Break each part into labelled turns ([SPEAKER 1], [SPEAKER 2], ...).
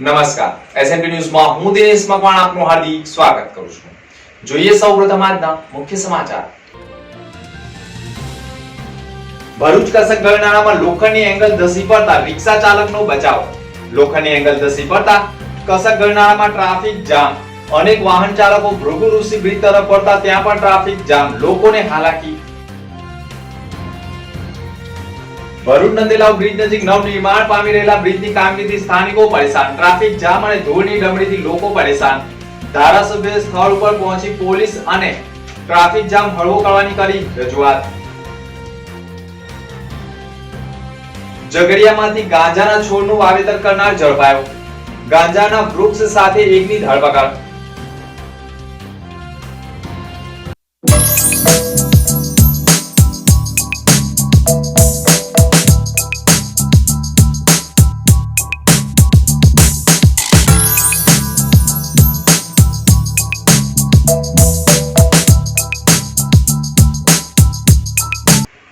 [SPEAKER 1] નમસ્કાર. એસએનપી ન્યૂઝમાં હું દિનેશ મકવાણ આપનું હાર્દિક સ્વાગત કરું છું. જોઈએ સૌપ્રથમ આજના મુખ્ય સમાચાર. ભરૂચ કસક ગરનાળામાં લોખંડની એંગલ ધસી પડતા રિક્ષા ચાલકનો બચાવ. લોખંડની એંગલ ધસી પડતા કસક ગરનાળામાં ટ્રાફિક જામ. અનેક વાહન ચાલકો ભૃગુ ઋષિ બ્રિજ તરફ પડતા ત્યાં પણ ટ્રાફિક જામ. લોકોને હાલાકી ભરૂચ નંદેલાવ બ્રિજ નજીક નવનિર્માણ પામી રહેલા બ્રિજની કામગીરીથી સ્થાનિકો પરેશાન. ટ્રાફિક જામ અને ધૂળની ડમરીથી લોકો પરેશાન. ધારાસભ્ય સ્થળ ઉપર પહોંચી પોલીસ અને ટ્રાફિક જામ હળવો કરવાની કરી રજૂઆત. જગરિયામાંથી ગાંજાના છોડનું વાવેતર કરનાર ઝડપાયો ગાંજાના વૃક્ષ સાથે એકની ધરપકડ.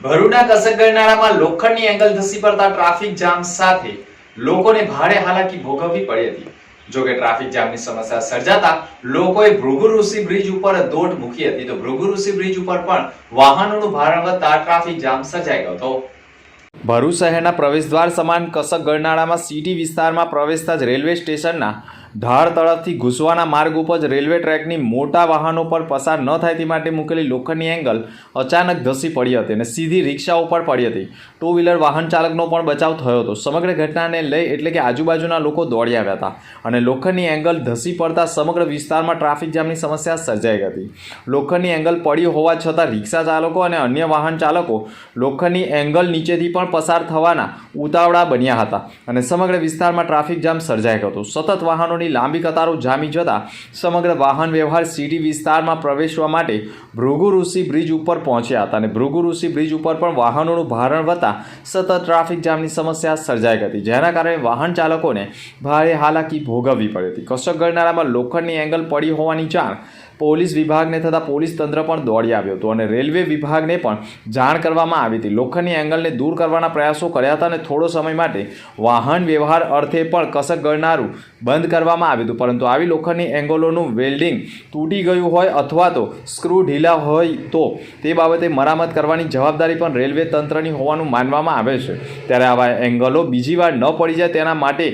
[SPEAKER 1] ભરૂચના કસક ગરનાળામાં લોખંડની એંગલ ધસી પડતા ટ્રાફિક જામ સાથે લોકોને ભારે હાલાકી ભોગવવી પડી હતી. જો કે ટ્રાફિક જામની સમસ્યા સર્જાતા લોકોએ ભૃગુ ઋષિ બ્રિજ ઉપર દોટ મૂકી હતી. તો ભૃગુ ઋષિ બ્રિજ ઉપર પણ વાહનોનું ભારણ વધતા ટ્રાફિક જામ સર્જાઈ ગયો હતો. ભરૂચ શહેરના પ્રવેશદ્વાર સમાન કસક ગરનાળામાં સિટી વિસ્તારમાં પ્રવેશતા જ રેલવે સ્ટેશનના ઢાળ તળફથી ઘૂસવાના માર્ગ ઉપર જ રેલવે ટ્રેકની મોટા વાહનો પર પસાર ન થાય તે માટે મૂકેલી લોખંડની એંગલ અચાનક ધસી પડી હતી અને સીધી રિક્ષા ઉપર પડી હતી. ટુ વ્હીલર વાહન ચાલકનો પણ બચાવ થયો હતો. સમગ્ર ઘટનાને લઈ એટલે કે આજુબાજુના લોકો દોડી આવ્યા હતા અને લોખંડની એંગલ ધસી પડતા સમગ્ર વિસ્તારમાં ટ્રાફિક જામની સમસ્યા સર્જાઈ હતી. લોખંડની એંગલ પડી હોવા છતાં રિક્ષા ચાલકો અને અન્ય વાહન ચાલકો લોખંડની એંગલ નીચેથી પણ પસાર થવાના ઉતાવળા બન્યા હતા અને સમગ્ર વિસ્તારમાં ટ્રાફિક જામ સર્જાઈ ગયો હતો. સતત વાહનોની લાંબી કતારો જામી જતા સમગ્ર વાહન વ્યવહાર સિટી વિસ્તારમાં પ્રવેશવા માટે ભૃગુ ઋષિ બ્રિજ ઉપર પહોંચ્યા હતા અને ભૃગુ ઋષિ બ્રિજ ઉપર પણ વાહનોનું ભારણ વધતા સતત ટ્રાફિક જામની સમસ્યા સર્જાઈ હતી, જેના કારણે વાહન ચાલકોને ભારે હાલાકી ભોગવવી પડી હતી. કશક ગરનાળામાં લોખંડની એંગલ પડી હોવાની જાણ પોલીસ વિભાગને થતાં પોલીસ તંત્ર પણ દોડી આવ્યું હતું અને રેલવે વિભાગને પણ જાણ કરવામાં આવી હતી. લોખંડની એંગલને દૂર કરવાના પ્રયાસો કર્યા હતા અને થોડો સમય માટે વાહન વ્યવહાર અર્થે પણ કસક ગણનારું બંધ કરવામાં આવ્યું હતું. પરંતુ આવી લોખંડની એંગલોનું વેલ્ડિંગ તૂટી ગયું હોય અથવા તો સ્ક્રૂ ઢીલા હોય તો તે બાબતે મરામત કરવાની જવાબદારી પણ રેલવે તંત્રની હોવાનું માનવામાં આવે છે. ત્યારે આવા એંગલો બીજી વાર ન પડી જાય તેના માટે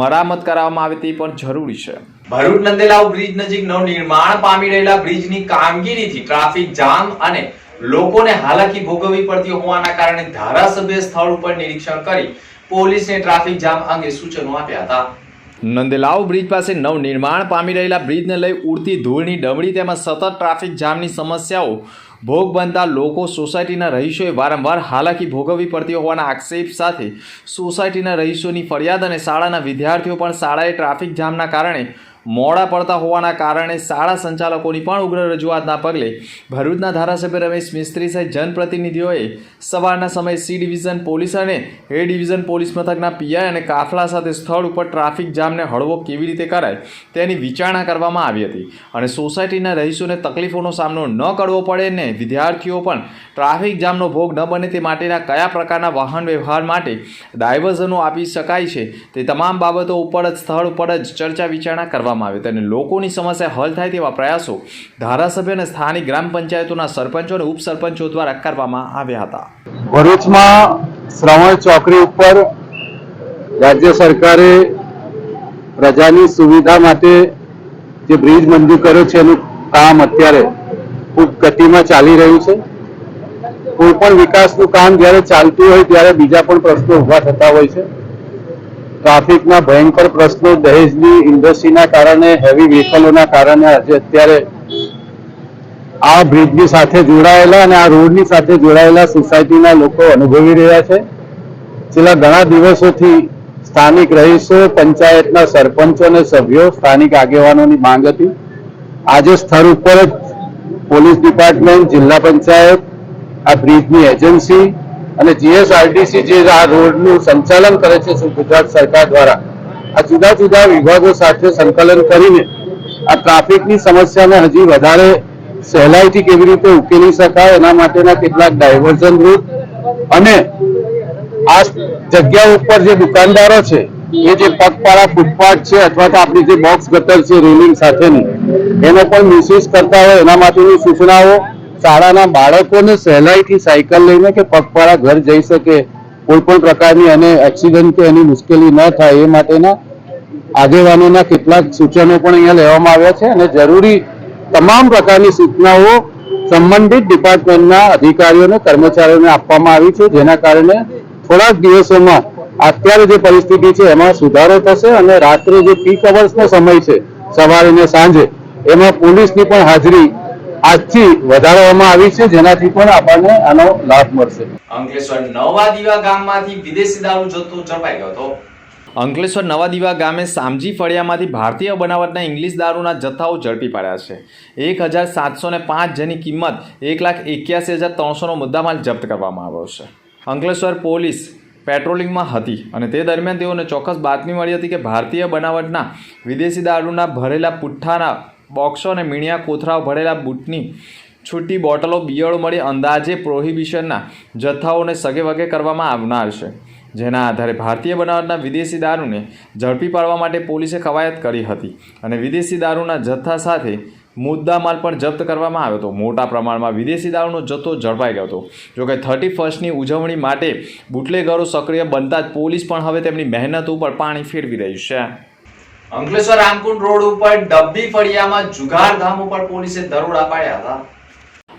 [SPEAKER 1] મરામત કરાવવામાં આવે તે પણ જરૂરી છે. ભરૂચ નંદેલાવ બ્રિજ નજીક નવનિર્માણ પામી રહેલા બ્રિજની કામગીરીથી ટ્રાફિક જામ અને લોકોને હાલાકી ભોગવવી પડતી હોવાના કારણે ધારાસભ્ય સ્થળ ઉપર નિરીક્ષણ કરી પોલીસને ટ્રાફિક જામ અંગે સૂચનો આપ્યા હતા. નંદેલાવ બ્રિજ પાસે નવનિર્માણ પામી રહેલા બ્રિજને લઈ ઉડતી ધૂળની ડમડી તેમજ સતત ટ્રાફિક જામની સમસ્યાઓ ભોગ બનતા લોકો સોસાયટીના રહીશોએ વારંવાર હાલાકી ભોગવવી પડતી હોવાના આક્ષેપ સાથે સોસાયટીના રહીશોની ફરિયાદ અને શાળાના વિદ્યાર્થીઓ પણ શાળાએ ટ્રાફિક જામના કારણે મોડા પડતા હોવાના કારણે શાળા સંચાલકોની પણ ઉગ્ર રજૂઆતના પગલે ભરૂચના ધારાસભ્ય રમેશ મિસ્ત્રી સહિત જનપ્રતિનિધિઓએ સવારના સમયે સી ડિવિઝન પોલીસ અને એ ડિવિઝન પોલીસ મથકના પીઆઈ અને કાફલા સાથે સ્થળ ઉપર ટ્રાફિક જામને હળવો કેવી રીતે કરાય તેની વિચારણા કરવામાં આવી હતી. અને સોસાયટીના રહીશોને તકલીફોનો સામનો ન કરવો પડે ને વિદ્યાર્થીઓ પણ ટ્રાફિક જામનો ભોગ ન બને તે માટેના કયા પ્રકારના વાહન વ્યવહાર માટે ડાયવર્ઝનો આપી શકાય છે તે તમામ બાબતો ઉપર જ, સ્થળ ઉપર જ ચર્ચા વિચારણા કરવામાં આવી હતી અને લોકોની સમસ્યા હલ થાય તેવા પ્રયાસો ધારાસભ્ય અને સ્થાનિક ગ્રામ પંચાયતોના સરપંચો અને ઉપસરપંચો દ્વારા કરવામાં આવ્યા હતા.
[SPEAKER 2] ભરૂચમાં શ્રવણ ચોકડી ઉપર રાજ્ય સરકારે પ્રજાની સુવિધા માટે જે બ્રિજ મંજૂર કર્યો છે, એનું કામ અત્યારે ખૂબ ગતિમાં ચાલી રહ્યું છે. કોઈ પણ વિકાસનું કામ જ્યારે ચાલતું હોય, ત્યારે બીજા પણ પ્રશ્નો ઊભા થતા હોય છે. ટ્રાફિકના ભયંકર પ્રશ્નો દહેજની ઇન્ડસ્ટ્રીના કારણે, હેવી વ્હીકલોના કારણે આજે અત્યારે આ બ્રિજની સાથે જોડાયેલા અને આ રોડની સાથે જોડાયેલા સોસાયટીના લોકો અનુભવી રહ્યા છે. છેલ્લા ઘણા દિવસોથી સ્થાનિક રહીશો, પંચાયતના સરપંચો અને સભ્યો, સ્થાનિક આગેવાનોની માંગ હતી. આજે સ્થળ ઉપર જ પોલીસ ડિપાર્ટમેન્ટ, જિલ્લા પંચાયત, આ બ્રિજની એજન્સી અને જીએસઆરટીસી જે આ રોડનું સંચાલન કરે છે ગુજરાત સરકાર દ્વારા, આ જુદા જુદા વિભાગો સાથે સંકલન કરીને આ ટ્રાફિકની સમસ્યાને હજી વધારે સહેલાઈથી કેવી રીતે ઉકેલી શકાય એના માટેના કેટલાક ડાયવર્ઝન રૂટ અને આ જગ્યા ઉપર જે દુકાનદારો છે, એ જે પગપાળા, ફૂટપાથ છે અથવા તો આપણી જે બોક્સ ગટર છે રેલિંગ સાથેની, એનો પણ મિસયુઝ કરતા હોય એના માટેની સૂચનાઓ શાળાના બાળકોને સહેલાઈથી સાયકલ લઈને કે પગપાળા ઘર જઈ શકે કોઈ પણ પ્રકારની અને એક્સિડન્ટ કે એની મુશ્કેલી ન થાય એ માટેના આગેવાનોના કેટલાક સૂચનો પણ અહીંયા લેવામાં આવ્યા છે અને જરૂરી તમામ પ્રકારની સૂચનાઓ સંબંધિત ડિપાર્ટમેન્ટના અધિકારીઓને, કર્મચારીઓને આપવામાં આવી છે, જેના કારણે થોડાક દિવસોમાં અત્યારે જે પરિસ્થિતિ છે એમાં સુધારો થશે અને રાત્રે જે પીક અવર્સનો સમય છે, સવારે ને સાંજે, એમાં પોલીસની પણ હાજરી આજથી વધારવામાં આવી છે જેનાથી પણ આપણને આનો લાભ મળશે.
[SPEAKER 1] અંકલેશ્વર નવા દીવા ગામમાંથી વિદેશી દારૂ જથ્થો ઝડપાઈ ગયો હતો. અંકલેશ્વર નવા દીવા ગામે સામજી ફળિયામાંથી ભારતીય બનાવટના ઇંગ્લિશ દારૂના જથ્થાઓ ઝડપી પાડ્યા છે. એક હજાર સાતસો ને પાંચ જેની કિંમત એક લાખ એક્યાસી હજાર ત્રણસોનો મુદ્દામાલ જપ્ત કરવામાં આવ્યો છે. અંકલેશ્વર પોલીસ પેટ્રોલિંગમાં હતી અને તે દરમિયાન તેઓને ચોક્કસ બાતમી મળી હતી કે ભારતીય બનાવટના વિદેશી દારૂના ભરેલા પુઠ્ઠાના બોક્સો અને મીણિયા કોથરાઓ ભરેલા બૂટની છૂટી બોટલો બિયળો મળી અંદાજે પ્રોહિબિશનના જથ્થાઓને સગે વગે કરવામાં આવનાર છે, જેના આધારે ભારતીય બનાવટના વિદેશી દારૂને ઝડપી પાડવા માટે પોલીસે કવાયત કરી હતી અને વિદેશી દારૂના જથ્થા સાથે મુદ્દામાલ પણ જપ્ત કરવામાં આવ્યો હતો. મોટા પ્રમાણમાં વિદેશી દારૂનો જથ્થો ઝડપાઈ ગયો હતો. જોકે થર્ટી ફર્સ્ટની ઉજવણી માટે બુટલેગરો સક્રિય બનતા જ પોલીસ પણ હવે તેમની મહેનત ઉપર પાણી ફેરવી રહી છે. અંકલેશ્વર રામકુંડ રોડ ઉપર ડબ્બી ફળિયામાં જુગાર ધામ ઉપર પોલીસે દરોડા પાડ્યા હતા.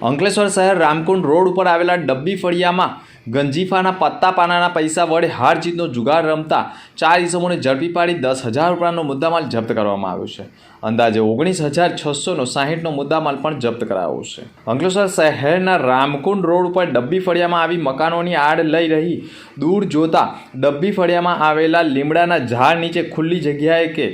[SPEAKER 1] અંકલેશ્વર શહેર રામકુંડ રોડ ઉપર આવેલા ડબ્બી ફળિયામાં ગંજીફાના પત્તા પાનાના પૈસા વડે હાર જીતનો જુગાર રમતા ચાર ઇસમોને ઝડપી પાડી દસ હજાર રૂપિયાનો મુદ્દામાલ જપ્ત કરવામાં આવ્યો છે. અંદાજે ઓગણીસ હજાર છસોનો સાહીઠનો મુદ્દામાલ પણ જપ્ત કરાયો છે. અંકલેશ્વર શહેરના રામકુંડ રોડ ઉપર ડબ્બી ફળિયામાં આવી મકાનોની આડ લઈ રહી દૂર જોતા ડબ્બી ફળિયામાં આવેલા લીમડાના ઝાડ નીચે ખુલ્લી જગ્યાએ કે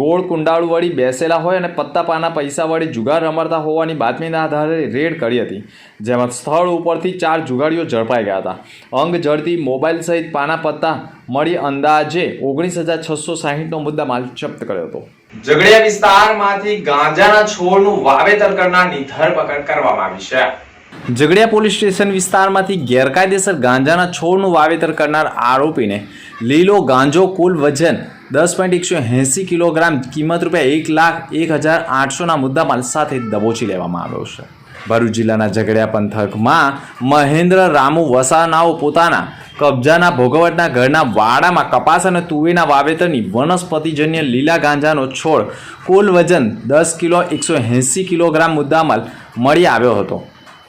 [SPEAKER 1] ગોળ કુંડાળું વળી બેસેલા હોય અને પત્તા પાના પૈસા વળી જુગાર રમાડતા હોવાની બાતમીના આધારે રેડ કરી હતી, જેમાં સ્થળ ઉપરથી ચાર જુગાડીઓ ઝડપાઈ ગયા હતા. અંગ જડતી મોબાઈલ સહિત પાના પત્તા મળી અંદાજે ઓગણીસ હજાર છસો સાહીઠનો મુદ્દા માલ જપ્ત કર્યો હતો. ઝઘડિયા વિસ્તારમાંથી ગાંજાના છોડનું વાવેતર કરનારની ધરપકડ કરવામાં આવી છે. ઝઘડિયા પોલીસ સ્ટેશન વિસ્તારમાંથી ગેરકાયદેસર ગાંજાના છોડનું વાવેતર કરનાર આરોપીને લીલો ગાંજો કુલ વજન દસ પોઈન્ટ એકસો એંસી કિલોગ્રામ, કિંમત રૂપિયા એક લાખ એક હજાર આઠસોના મુદ્દામાલ સાથે દબોચી લેવામાં આવ્યો છે. ભરૂચ જિલ્લાના ઝઘડિયા પંથકમાં મહેન્દ્ર રામુ વસાનાઓ પોતાના કબજાના ભોગવટના ઘરના વાડામાં કપાસ અને તુવેરના વાવેતરની વનસ્પતિજન્ય લીલા ગાંજાનો છોડ કુલ વજન દસ કિલો એકસો એંસી કિલોગ્રામ મુદ્દામાલ મળી આવ્યો હતો.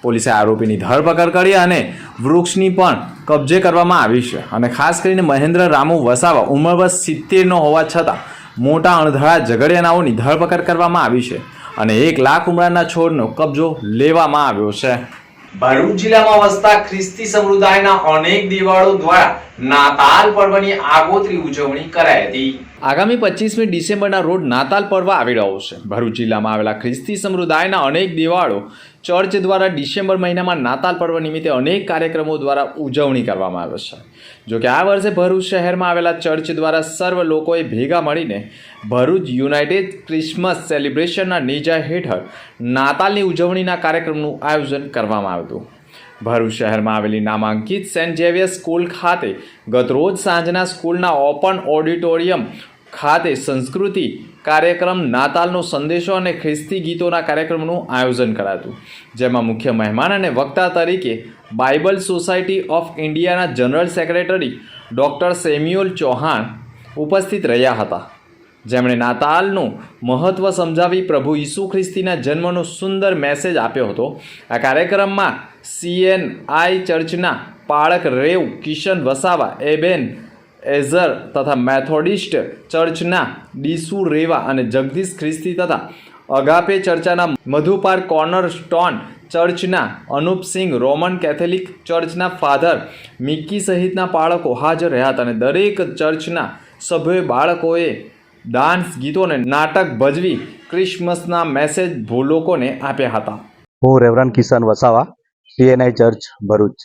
[SPEAKER 1] પોલીસે આરોપીની ધરપકડ કરી અને વૃક્ષની પણ કબજે કરવામાં આવી છે અને ખાસ કરીને મહેન્દ્ર રામુ વસાવા ઉંમર સિત્તેરનો હોવા છતાં મોટા અણધળા ઝઘડિયાનાઓની ધરપકડ કરવામાં આવી છે અને એક લાખ ઉમરાના છોડનો કબજો લેવામાં આવ્યો છે. ભરૂચ જિલ્લામાં વસતા ખ્રિસ્તી સમુદાયના અનેક દિવાળો દ્વારા નાતાલ પર્વની આગોતરી ઉજવણી કરાઈ હતી. આગામી પચીસમી ડિસેમ્બરના રોજ નાતાલ પર્વ આવી રહ્યો છે. ભરૂચ જિલ્લામાં આવેલા ખ્રિસ્તી સમુદાયના અનેક દિવાળો ચર્ચ દ્વારા ડિસેમ્બર મહિનામાં નાતાલ પર્વ નિમિત્તે અનેક કાર્યક્રમો દ્વારા ઉજવણી કરવામાં આવે છે. જોકે આ વર્ષે ભરૂચ શહેરમાં આવેલા ચર્ચ દ્વારા સર્વ લોકોએ ભેગા મળીને ભરૂચ યુનાઇટેડ ક્રિસમસ સેલિબ્રેશનના નેજા હેઠળ નાતાલની ઉજવણીના કાર્યક્રમનું આયોજન કરવામાં આવ્યું ભરૂચ શહેરમાં આવેલી નામાંકિત સેન્ટ ઝેવિયર સ્કૂલ ખાતે ગતરોજ સાંજના સ્કૂલના ઓપન ઓડિટોરિયમ ખાતે સંસ્કૃતિ કાર્યક્રમ નાતાલનો સંદેશો અને ખ્રિસ્તી ગીતોના કાર્યક્રમનું આયોજન કરાતું. જેમાં મુખ્ય મહેમાન અને વક્તા તરીકે બાઇબલ સોસાયટી ઓફ ઇન્ડિયાના general secretary doctor Samuel Chauhan ઉપસ્થિત રહ્યા હતા. જેમણે નાતાલનું મહત્ત્વ સમજાવી પ્રભુ ઈસુ ખ્રિસ્તીના જન્મનો સુંદર મેસેજ આપ્યો હતો. આ કાર્યક્રમમાં સીએનઆઈ ચર્ચના પાળક Rev Kishan Vasava Ebenezer તથા મેથોડિસ્ટ ચર્ચના ડીસુ રેવા અને જગદીશ ખ્રિસ્તી તથા અગાપે ચર્ચાના મધુપાર કોર્નર સ્ટોન ચર્ચના અનુપસિંહ રોમન કેથોલિક ચર્ચના ફાધર મિક્કી સહિતના બાળકો હાજર રહ્યા હતા અને દરેક ચર્ચના સભ્યોએ બાળકોએ ડાન્સ ગીતો અને નાટક ભજવી ક્રિસમસના મેસેજ ભૂલોકોને આપ્યા હતા.
[SPEAKER 3] હું reverend Kishan Vasava CNI church Bharuch.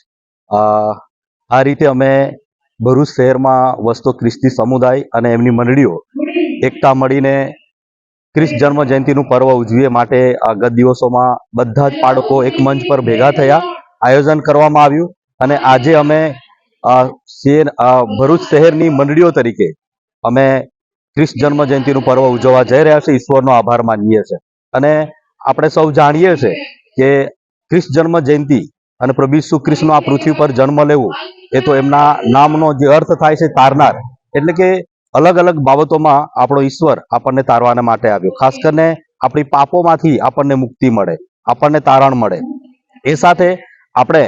[SPEAKER 3] આ રીતે અમે ભરૂચ શહેરમાં વસતો ખ્રિસ્તી સમુદાય અને એમની મંડળીઓ એકતા મળીને ખ્રિસ્ત જન્મ જયંતિનું પર્વ ઉજવીએ માટે ગત દિવસોમાં બધા જ બાળકો એક મંચ પર ભેગા થયા. આયોજન કરવામાં આવ્યું અને આજે અમે શહેર ભરૂચ શહેરની મંડળીઓ તરીકે અમે ખ્રિસ્ત જન્મ જયંતિનું પર્વ ઉજવવા જઈ રહ્યા છે ઈશ્વરનો આભાર માનીએ છીએ. અને આપણે સૌ જાણીએ છીએ કે ખ્રિસ્ત જન્મ જયંતિ અને પ્રભુ ઈસુ ખ્રિસ્તનો આ પૃથ્વી પર જન્મ લેવો એ તો એમના નામનો જે અર્થ થાય છે તારનાર, એટલે કે અલગ અલગ બાબતોમાં આપણો ઈશ્વર આપણને તારવાના માટે આવ્યો. ખાસ કરીને આપણી પાપોમાંથી આપણને મુક્તિ મળે, આપણને તારણ મળે. એ સાથે આપણે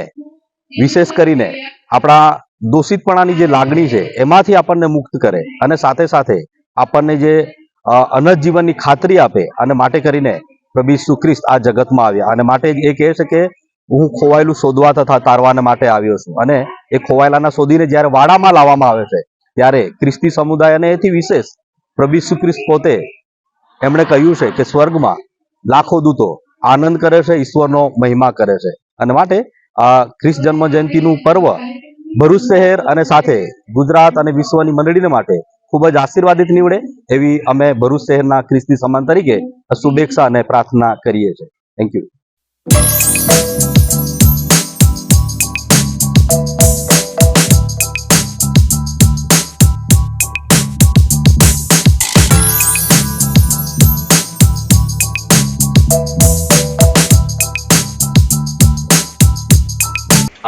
[SPEAKER 3] વિશેષ કરીને આપણા દોષિતપણાની જે લાગણી છે, એમાંથી આપણને મુક્ત કરે અને સાથે સાથે આપણને જે અનજ જીવનની ખાતરી આપે અને માટે કરીને પ્રભુ ખ્રિસ્ત આ જગતમાં આવ્યા. અને માટે એ કહે છે કે હું ખોવાયેલું શોધવા તથા તારવાના માટે આવ્યો છું. અને એ ખોવાયેલાના શોધીને જ્યારે વાડામાં લાવવામાં આવે છે, ત્યારે ખ્રિસ્તી સમુદાય અને એથી વિશેષ પ્રભુ ખ્રિસ્ત પોતે એમણે કહ્યું છે કે સ્વર્ગમાં લાખો દૂતો આનંદ કરે છે, ઈશ્વરનો મહિમા કરે છે. અને માટે આ ખ્રિસ્ત જન્મ જયંતિનું પર્વ ભરૂચ શહેર અને સાથે ગુજરાત અને વિશ્વની મંડળીને માટે ખૂબ જ આશીર્વાદિત નીવડે એવી અમે ભરૂચ શહેરના ખ્રિસ્તી સમાન તરીકે શુભેચ્છા અને પ્રાર્થના કરીએ છીએ. થેન્ક યુ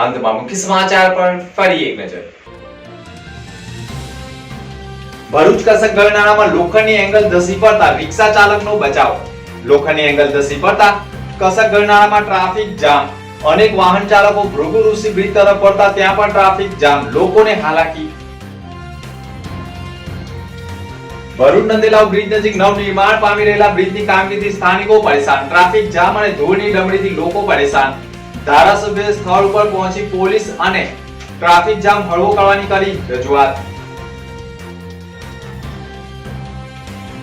[SPEAKER 1] અંતમાં મુખ્ય સમાચાર પર ફરી એક નજર. ભરૂચ કસક ગરનાળામાં લોખંડની એંગલ ધસી પડતા રિક્ષા ચાલકનો બચાવ. લોખંડની એંગલ ધસી પડતા કસક ગરનાળામાં ટ્રાફિક જામ. અનેક વાહન ચાલકો ભૃગુ ઋષિ બ્રિજ તરફ પડતા ત્યાં પણ ટ્રાફિક જામ. લોકોને હાલાકી. ભરૂચ નંદેલાવ બ્રિજ નજીક નવનિર્માણ પામી રહેલા બ્રિજની કામગીરીથી સ્થાનિકો પરેશાન. ટ્રાફિક જામ અને ધૂળની ડમરીથી લોકો પરેશાન. ધારાસભ્ય સ્થળ ઉપર પહોંચી પોલીસ અને ટ્રાફિક જામ હળવો કરવાની કરી રજૂઆત.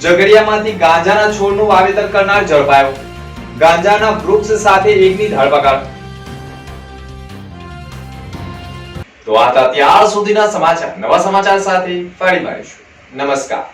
[SPEAKER 1] ઝઘડિયામાંથી ગાંજાના છોડનું વાવેતર કરનાર ઝડપાયો. ગાંજાના વૃક્ષ સાથે એકની ધરપકડ. તો આ હતા ત્યાર સુધીના સમાચાર. નવા સમાચાર સાથે ફરી મળીશું. નમસ્કાર.